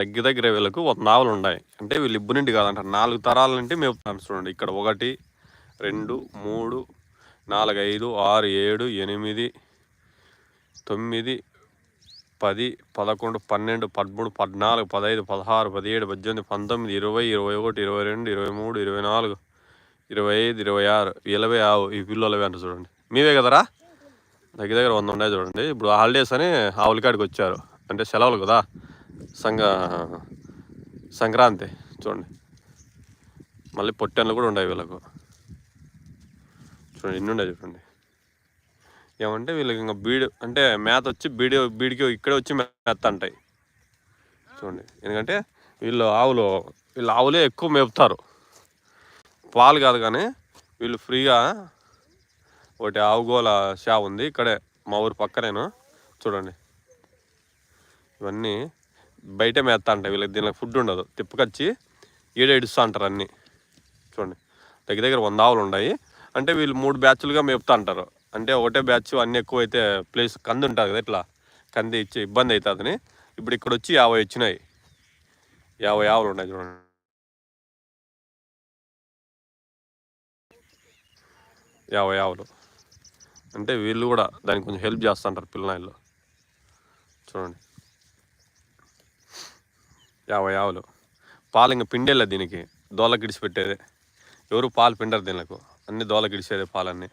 దగ్గర దగ్గర వీళ్ళకు వంద ఆవులు ఉన్నాయి. అంటే వీళ్ళు ఇబ్బునింటి కాదంట నాలుగు తరాల నుండి మేపుతాను చూడండి. ఇక్కడ ఒకటి రెండు మూడు నాలుగు ఐదు ఆరు ఏడు ఎనిమిది తొమ్మిది పది పదకొండు పన్నెండు పదమూడు పద్నాలుగు పదహైదు పదహారు పదిహేడు పద్దెనిమిది పంతొమ్మిది ఇరవై ఇరవై ఒకటి ఇరవై రెండు ఇరవై మూడు ఇరవై నాలుగు ఇరవై ఐదు ఇరవై ఆరు ఇరవై ఆవు ఈ పిల్లలవి అంట చూడండి. మీవే కదరా? దగ్గర దగ్గర వంద ఉన్నాయి చూడండి. ఇప్పుడు హాలిడేస్ అని ఆవులకాడికి వచ్చారు. అంటే సెలవులు కదా. సంగ సంక్రాంతి చూడండి. మళ్ళీ పొట్టెన్లు కూడా ఉన్నాయి వీళ్ళకు. చూడండి ఎన్ని ఉన్నాయి చూడండి. ఏమంటే వీళ్ళకి ఇంకా బీడు అంటే మేత వచ్చి బీడి బీడికి ఇక్కడే వచ్చి మేత అంటాయి. చూడండి ఎందుకంటే వీళ్ళు ఆవులు వీళ్ళు ఆవులే ఎక్కువ మేపుతారు. పాలు కాదు కానీ వీళ్ళు ఫ్రీగా ఒకటి ఆవుగోల షా ఉంది ఇక్కడే మా ఊరు పక్కనేను. చూడండి. ఇవన్నీ బయట మేస్తా అంటాయి వీళ్ళకి దీనికి ఫుడ్ ఉండదు. తిప్పకొచ్చి ఈడ ఇడుస్తూ అంటారు అన్నీ. చూడండి. దగ్గర దగ్గర వంద ఆవులు ఉన్నాయి. అంటే వీళ్ళు మూడు బ్యాచ్లుగా మేపుతా అంటారు. అంటే ఒకటే బ్యాచ్ అన్నీ ఎక్కువ అయితే ప్లేస్ కంది ఉంటుంది కదా ఇట్లా. కంది ఇచ్చి ఇబ్బంది అవుతుందని ఇప్పుడు ఇక్కడ వచ్చి యాభై వచ్చినాయి. యాభై ఆవులు ఉన్నాయి చూడండి. యాభై ఆవులు. అంటే వీళ్ళు కూడా దానికి కొంచెం హెల్ప్ చేస్తుంటారు పిల్లనాయిల్లో చూడండి. యాభై ఆవులు పాలు ఇంకా పిండేలా దీనికి. దోల గిడిచి పెట్టేదే ఎవరు పాలు పిండరు దీనికి అన్ని దోల గిడిచేదే పాలన్నీ.